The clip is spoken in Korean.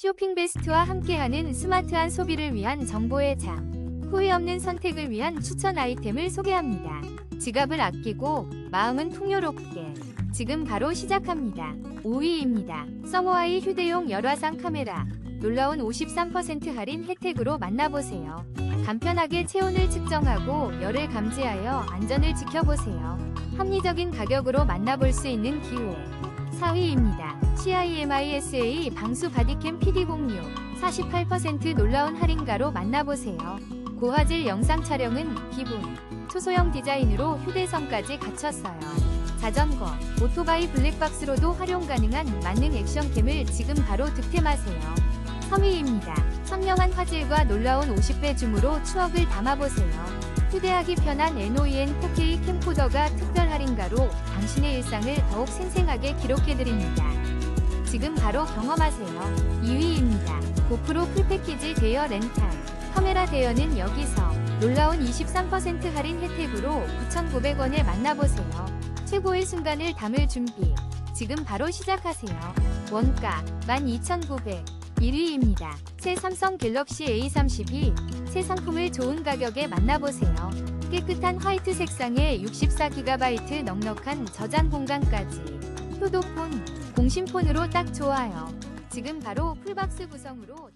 쇼핑 베스트와 함께하는 스마트한 소비를 위한 정보의 장. 후회 없는 선택을 위한 추천 아이템을 소개합니다. 지갑을 아끼고 마음은 풍요롭게. 지금 바로 시작합니다. 5위입니다. 서머아이 휴대용 열화상 카메라. 놀라운 53% 할인 혜택으로 만나보세요. 간편하게 체온을 측정하고 열을 감지하여 안전을 지켜보세요. 합리적인 가격으로 만나볼 수 있는 기회. 4위입니다. CIMISA 방수 바디캠 PD06 48% 놀라운 할인가로 만나보세요. 고화질 영상 촬영은 기본. 초소형 디자인으로 휴대성까지 갖췄어요. 자전거, 오토바이 블랙박스로도 활용 가능한 만능 액션캠을 지금 바로 득템하세요. 3위입니다. 선명한 화질과 놀라운 50배 줌으로 추억을 담아보세요. 휴대하기 편한 NOEN 4K 캠코더가 특별 할인가로 당신의 일상을 더욱 생생하게 기록해드립니다. 지금 바로 경험하세요. 2위입니다. 고프로 풀패키지 대여 렌탈. 카메라 대여는 여기서 놀라운 23% 할인 혜택으로 9,900원에 만나보세요. 최고의 순간을 담을 준비. 지금 바로 시작하세요. 원가 12,900. 1위입니다. 새 삼성 갤럭시 A32. 새 상품을 좋은 가격에 만나보세요. 깨끗한 화이트 색상에 64GB 넉넉한 저장 공간까지. 효도폰, 공심폰으로 딱 좋아요. 지금 바로 풀박스 구성으로